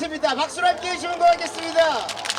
있습니다. 박수로 함께 해주시면 고맙겠습니다.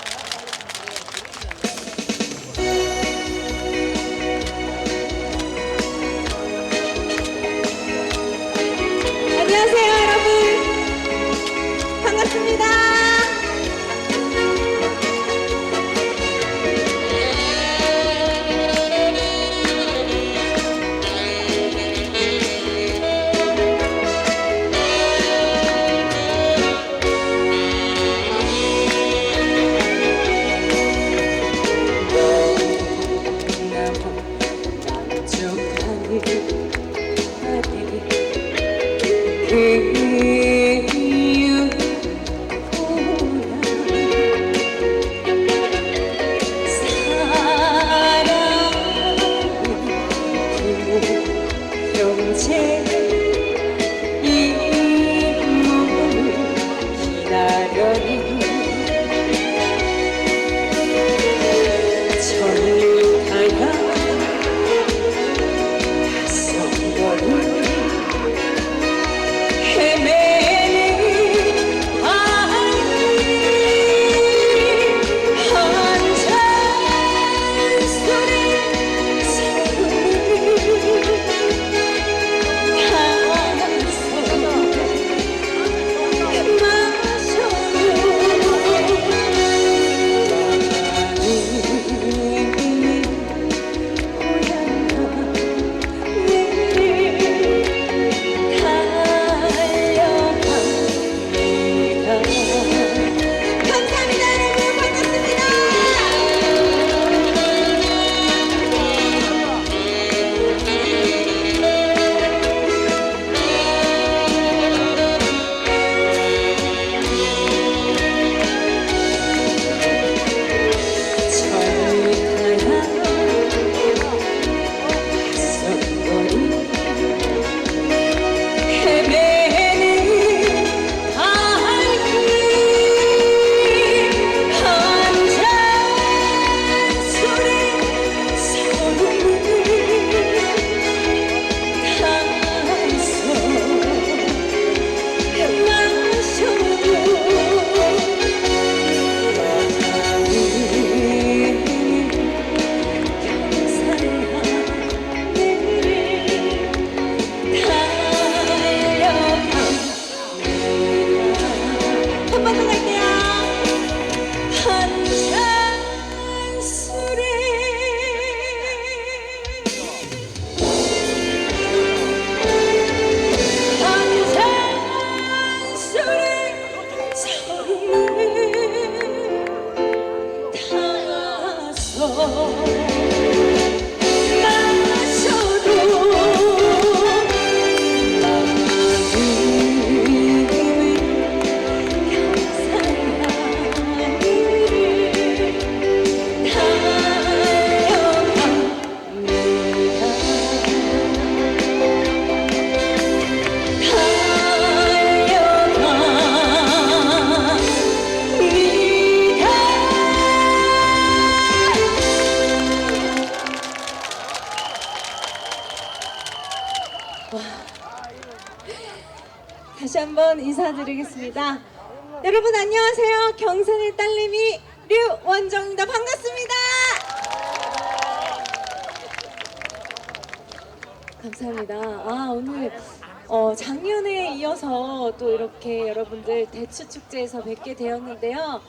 대추 축제에서 뵙게 되었는데요.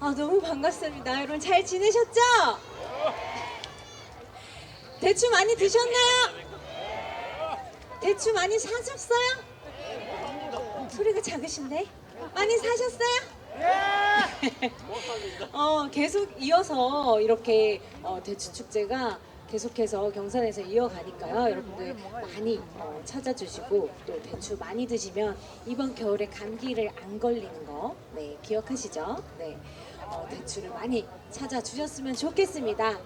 아 너무 반갑습니다. 여러분 잘 지내셨죠? 대추 많이 드셨나요? 대추 많이 사셨어요? 소리가 작으신데? 많이 사셨어요? 어, 계속 이어서 이렇게 어, 대추 축제가 계속해서 경산에서 이어가니까요. 여러분들 많이 어, 찾아주시고 또 대추 많이 드시면 이번 겨울에 감기를 안 걸리는 거 네, 기억하시죠? 네. 어, 대추를 많이 찾아주셨으면 좋겠습니다.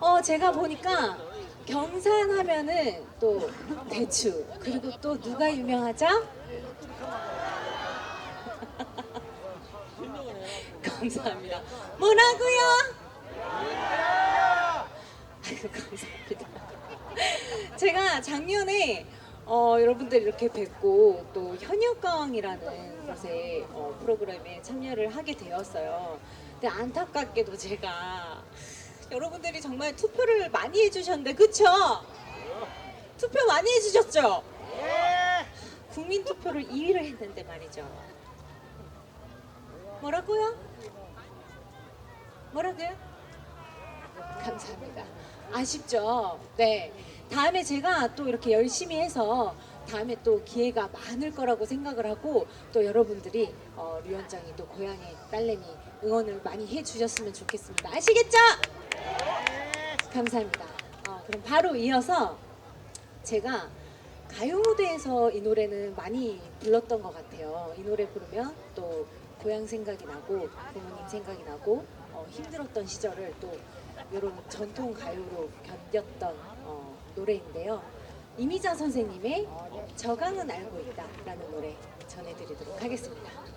어, 제가 보니까 경산 하면은 또 대추 그리고 또 누가 유명하죠? 감사합니다. 뭐라고요? 아이고 감사합니다. 제가 작년에 어, 여러분들 이렇게 뵙고 또 현역강이라는 곳에 어, 프로그램에 참여를 하게 되었어요. 근데 안타깝게도 제가 여러분들이 정말 투표를 많이 해주셨는데 그쵸? 투표 많이 해주셨죠? 국민 투표를 2위를 했는데 말이죠. 뭐라고요? 뭐라고요? 감사합니다. 아쉽죠? 네. 다음에 제가 또 이렇게 열심히 해서 다음에 또 기회가 많을 거라고 생각을 하고 또 여러분들이 어, 류원장이 또 고향의 딸내미 응원을 많이 해주셨으면 좋겠습니다. 아시겠죠? 감사합니다. 어, 그럼 바로 이어서 제가 가요 무대에서 이 노래는 많이 불렀던 것 같아요. 이 노래 부르면 또 고향 생각이 나고 부모님 생각이 나고 어, 힘들었던 시절을 또 이런 전통 가요로 견뎠던 어, 노래인데요. 이미자 선생님의 저강은 알고 있다라는 노래 전해드리도록 하겠습니다.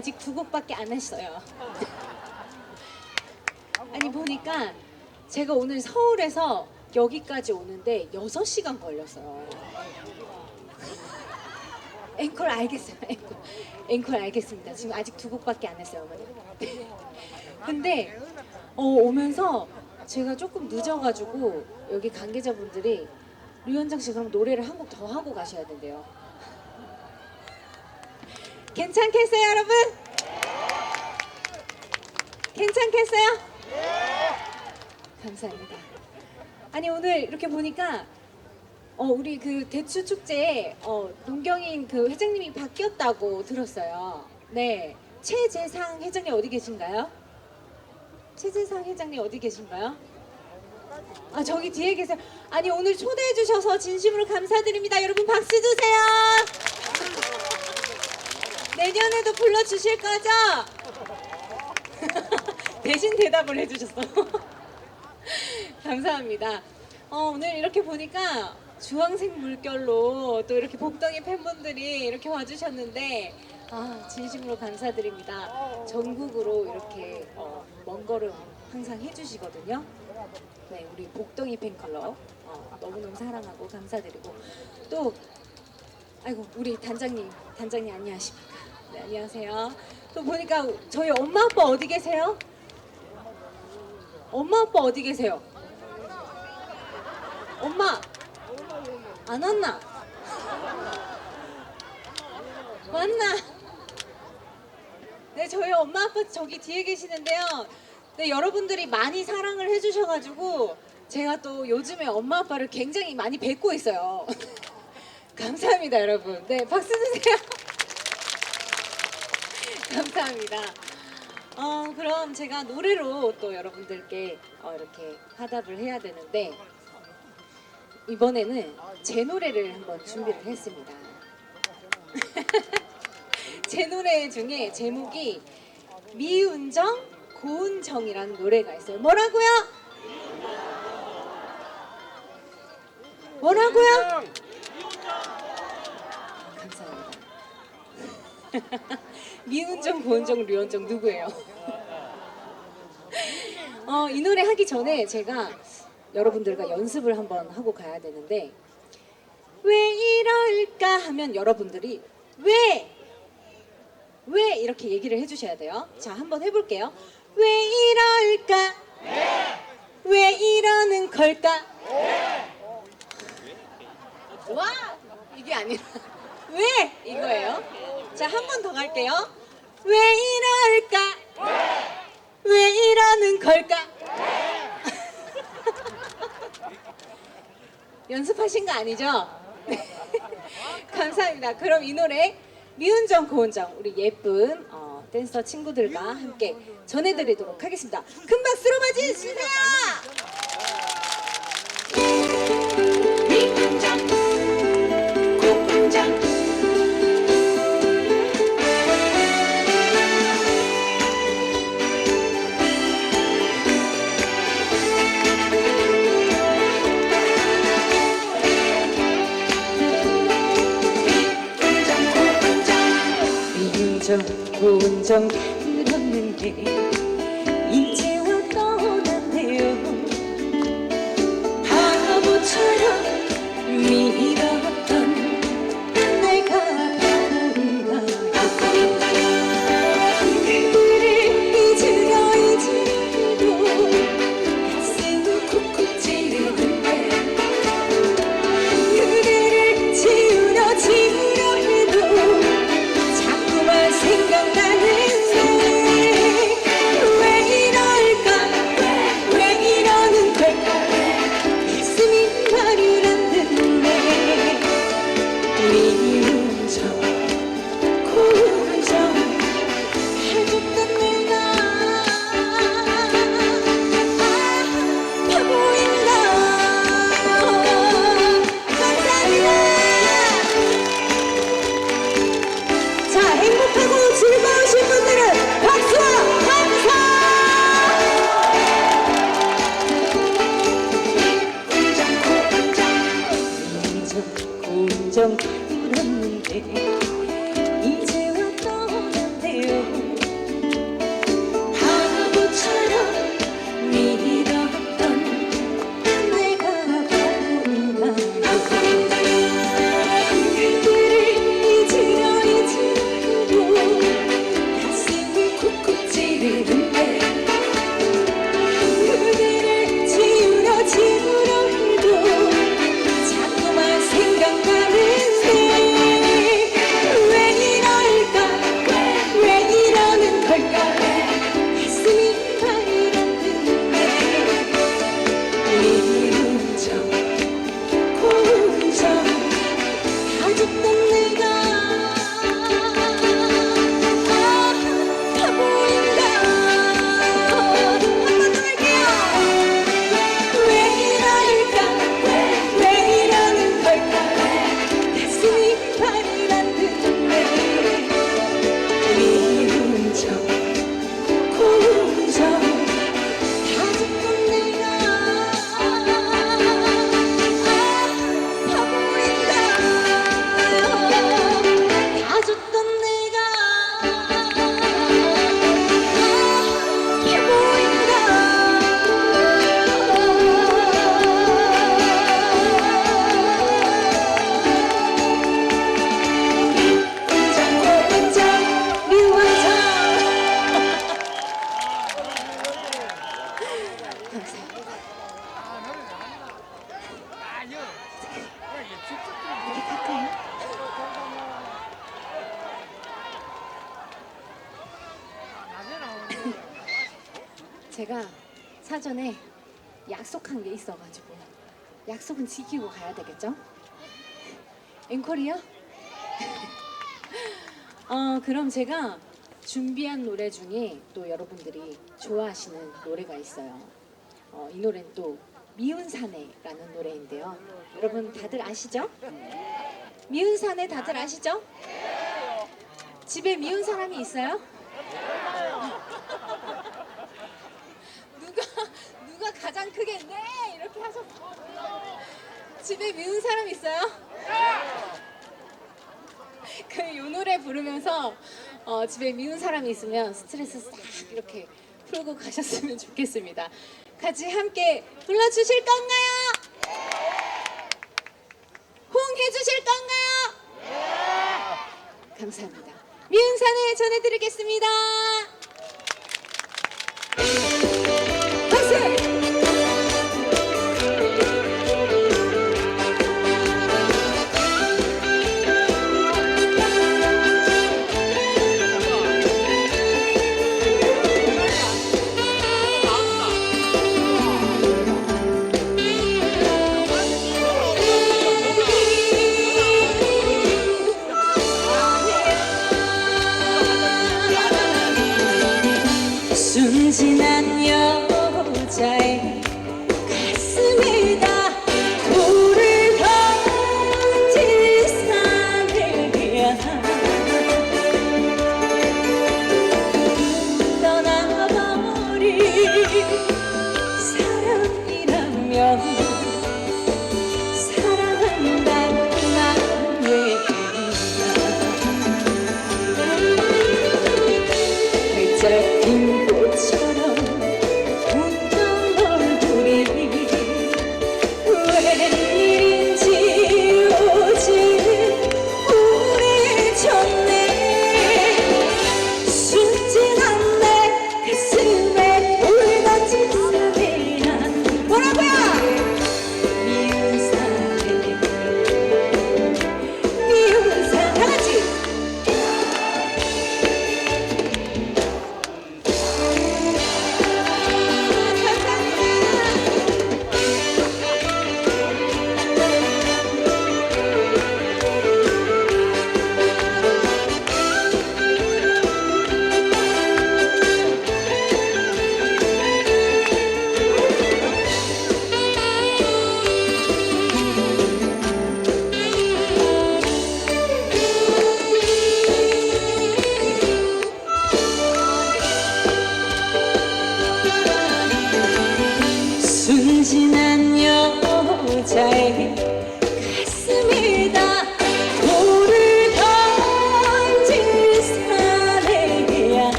아직 두 곡밖에 안 했어요. 아니 보니까 제가 오늘 서울에서 여기까지 오는데 6시간 걸렸어요. 앵콜 알겠어요. 앵콜. 앵콜 알겠습니다. 지금 아직 두 곡밖에 안 했어요, 어머니. 근데 어, 오면서 제가 조금 늦어가지고 여기 관계자분들이 류현정 씨 그럼 노래를 한 곡 더 하고 가셔야 된대요. 괜찮겠어요, 여러분? 괜찮겠어요? 감사합니다. 아니 오늘 이렇게 보니까 어 우리 그 대추 축제에 어 문경인 그 회장님이 바뀌었다고 들었어요. 네. 최재상 회장님 어디 계신가요? 최재상 회장님 어디 계신가요? 아 저기 뒤에 계세요. 아니 오늘 초대해 주셔서 진심으로 감사드립니다. 여러분 박수 주세요. 내년에도 불러 주실 거죠? 대신 대답을 해주셨어. 감사합니다. 어, 오늘 이렇게 보니까 주황색 물결로 또 이렇게 복덩이 팬분들이 이렇게 와주셨는데 아 진심으로 감사드립니다. 전국으로 이렇게 어, 먼 걸음 항상 해주시거든요. 네, 우리 복덩이 팬클럽 어, 너무너무 사랑하고 감사드리고 또 아이고 우리 단장님 단장님 안녕하십니까? 네 안녕하세요. 또 보니까 저희 엄마 아빠 어디 계세요? 엄마 아빠 어디 계세요? 엄마 안 왔나? 왔나? 네 저희 엄마 아빠 저기 뒤에 계시는데요. 네 여러분들이 많이 사랑을 해주셔가지고 제가 또 요즘에 엄마 아빠를 굉장히 많이 뵙고 있어요. 감사합니다 여러분. 네 박수 주세요. 감사합니다. 어, 그럼 제가 노래로 또 여러분들께 어, 이렇게 화답을 해야 되는데 이번에는 제 노래를 한번 준비를 했습니다. 제 노래 중에 제목이 미운정 고운정이라는 노래가 있어요. 뭐라고요? 뭐라고요? 감사합니다. 미운정, 고운정, 류운정 누구예요? 어, 이 노래 하기 전에 제가 여러분들과 연습을 한번 하고 가야 되는데 왜 이럴까 하면 여러분들이 왜? 왜 이렇게 얘기를 해주셔야 돼요. 자, 한번 해볼게요. 왜 이럴까? 왜 이러는 걸까? 와! 이게 아니라 왜? 이거예요. 자, 한 번 더 갈게요. 왜 이럴까? 왜 이러는 걸까? 연습하신 거 아니죠? 네. 감사합니다. 그럼 이 노래 미운 정 고운 정 우리 예쁜 어, 댄서 친구들과 함께 전해드리도록 하겠습니다. 큰 박수로 맞이해주세요. 미운정 고운정 들었는데 약속은 지키고 가야 되겠죠? 앵콜이요? 어, 그럼 제가 준비한 노래 중에 또 여러분들이 좋아하시는 노래가 있어요. 어, 이 노래는 또 미운 사내라는 노래인데요. 여러분 다들 아시죠? 미운 사내 다들 아시죠? 집에 미운 사람이 있어요? 누가 누가 가장 크게 네 이렇게 하셨어. 집에 미운 사람 있어요? 그이 노래 부르면서 어, 집에 미운 사람이 있으면 스트레스 싹 이렇게 풀고 가셨으면 좋겠습니다. 같이 함께 불러주실 건가요? 호응해 주실 건가요? 감사합니다. 미운 사내 전해드리겠습니다.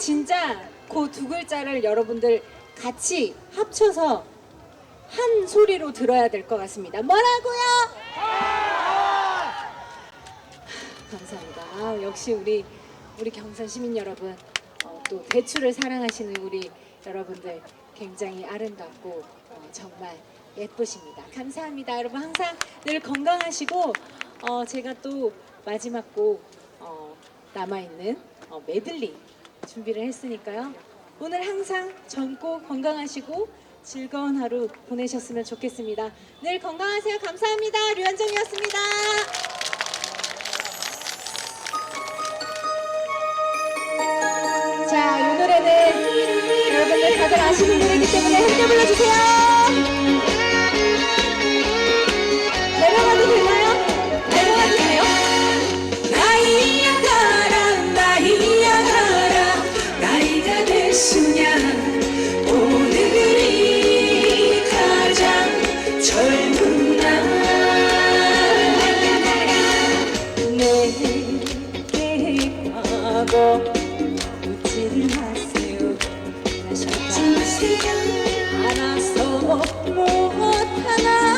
진짜 그 두 글자를 여러분들 같이 합쳐서 한 소리로 들어야 될 것 같습니다. 뭐라고요? 감사합니다. 아, 역시 우리 우리 경산 시민 여러분 어, 또 대추를 사랑하시는 우리 여러분들 굉장히 아름답고 어, 정말 예쁘십니다. 감사합니다. 여러분 항상 늘 건강하시고 어, 제가 또 마지막 곡 어, 남아있는 어, 메들리 준비를 했으니까요. 오늘 항상 젊고 건강하시고 즐거운 하루 보내셨으면 좋겠습니다. 늘 건강하세요. 감사합니다. 류현정이었습니다. 자, 이 노래는 여러분들 다들 아시는 노래이기 때문에 함께 불러주세요. 알아서 못하나